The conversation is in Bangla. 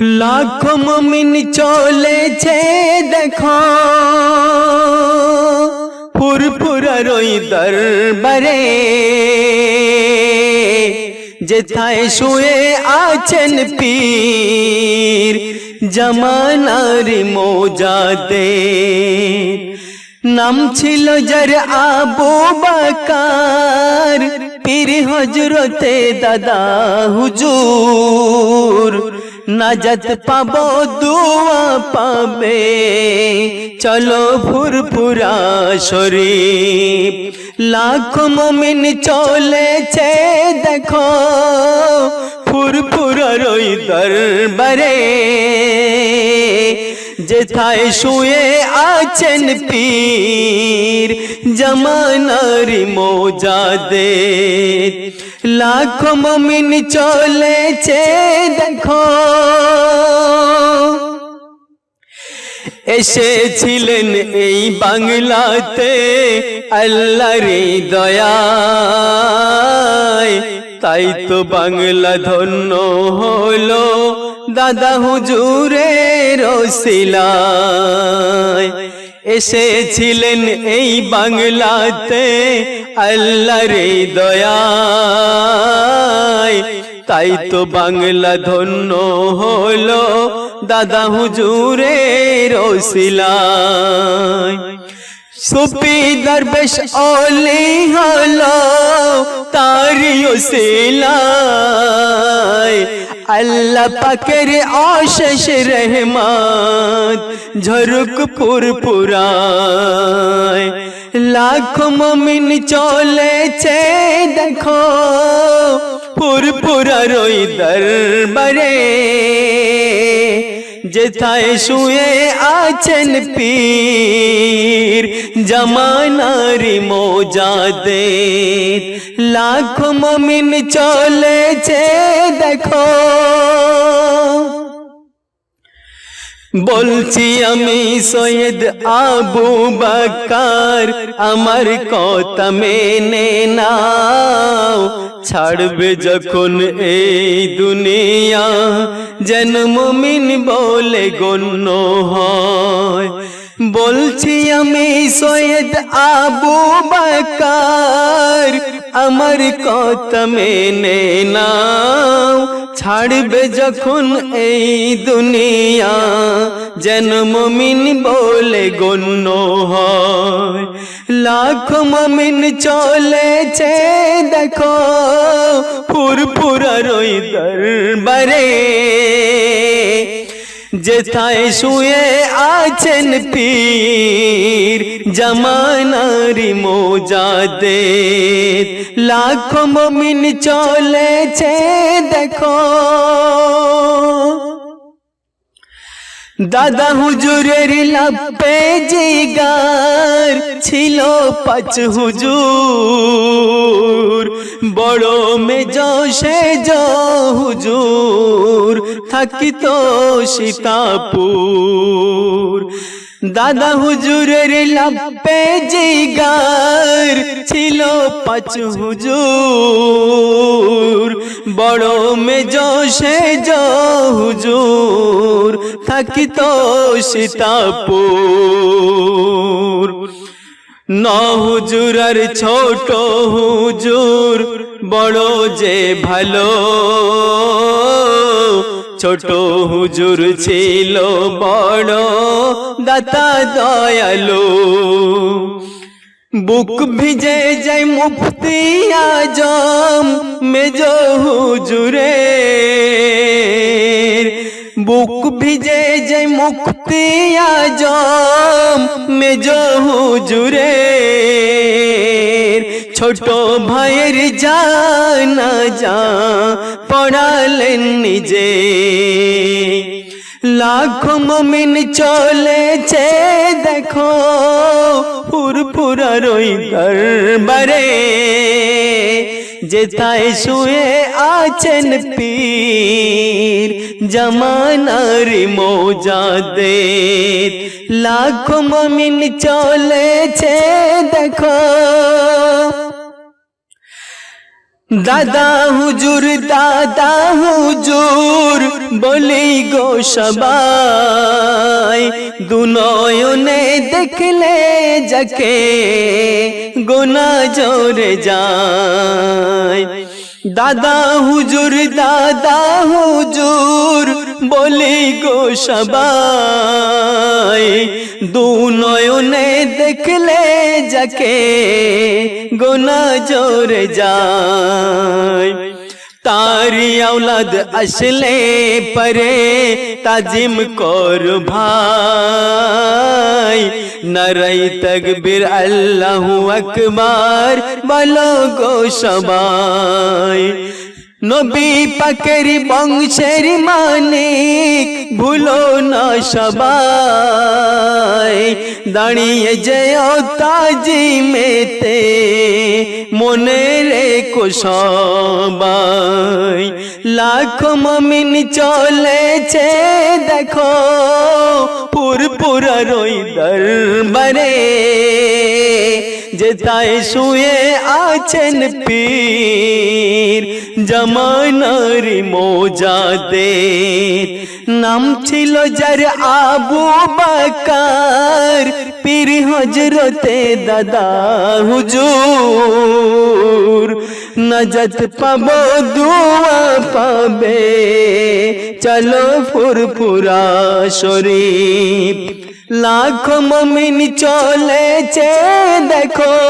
লাখ মমিন চলেছে দেখো ফুরফুরার ওই দরবারে যেথায় শুয়ে আছেন পীর জমানার মোজাদে নাম ছিল যার আবু বাকার পীর হজরতে দাদা হুজুর নাজাত পাব, দুয়া পাবে। চলো ফুরফুরা শরীফ। লাখ মমিন চলেছে, দেখো। ফুরফুরার ওই দরবারে। যেথায় শুয়ে আছেন পীর, জমানারি মোজাদে। লাখ মমিন চলেছে দেখো এসেছিলেন এই বাংলাতে আল্লাহর দয়ায় তাই তো বাংলা ধন্য হলো দাদা হুজুরের রসিলায় এসেছিলেন এই বাংলাতে আল্লাহর দয়ায়। তাই তো বাংলা ধন্য হলো দাদা হুজুরের রসিলায় সুপি দরবেশ অলি হলো তারি ওসিলায়। আল্লাহ পাকের অশেষ রহমান ঝরুক পুরপুরায় লাখ মমিন চলেছে দেখো পুরপুরার রই দরবারে। যেথায় শুয়ে আছেন পীর জমানারি মোজাদে লাখ মমিন চলেছে দেখো। বলছি আমি সৈয়দ আবু বাকার আমার কথা মেনে নাও। ছাড়বে যখন এই দুনিয়া, যেন মুমিন বলে গণ্য হয়। বলছি আমি সৈয়দ আবু বাকার, আমার কথা মেনে নাও, ছাড়বে যখন এই দুনিয়া, যেন মমিন বলে গণ্য হয়। লাখ মমিন চলেছে, দেখো, ফুরফুরার দরবারে। যেথায় শুয়ে আছেন পীর জমানারি মোজাদে লাখ মমিন চলেছে দেখো। দাদা হুজুরের লাপে জিগার ছিল পাঁচ হুজুর। বড় মেজ য হুজুর থাকিত সীতাপুর। দাদা হুজুরের লাপে জিগার ছিল পাঁচ হুজুর। বড় মেজ সেজ হুজুর থাকিত সীতাপুর। ন হুজুর আর ছোট হুজুর, বড় যে ভালো ছোট হুজুর ছিল বড় দাতা দয়ালু। বুক ভিজে যায় মুফতি আজম মেজ হুজুরে বুক ভিজে যায় মুক্তি আজম মেজ হুজুরে ছোট ভাইয়ের জানা যা পড়ালেন নিজে। লাখ মমিন চলেছে, দেখো, ফুরফুরার ওই দরবারে। যেথায় শুয়ে আছেন পীর জমানার মোজাদে লাখ মমিন চলেছে, দেখো দাদা হুজুর দাদা হুজুর, বলি গো সবাই, দুনয়নে দেখলে যাকে গোনা জোরে যায়। দাদা হুজুর দাদা হুজুর, বলি গো সবাই দু নয়নে দেখলে যাকে গোনা জোরে যায় তারি औलाद আসলে পরে তাজিম কর ভাই নরই তকবীর আল্লাহু আকবার বলো গো সবাই নবী পাকের বংশের মানিক ভুলো না সবাই। দাঁড়িয়ে যেও তাজি মেতে মনে রেখো সবাই। লাখ মমিন চলেছে, দেখো পুরপুরা রই দরবারে। যেতায় শুয়ে আছেন পীর জমানার মোজাদে। নাম ছিল যার আবু বাকার, পীর হজরতে দাদা হুজুর। নজত পাবো, দুয়া পাবে। চলো ফুরফুরা শরীফ। লাখ মমিন চলেছে, দেখো।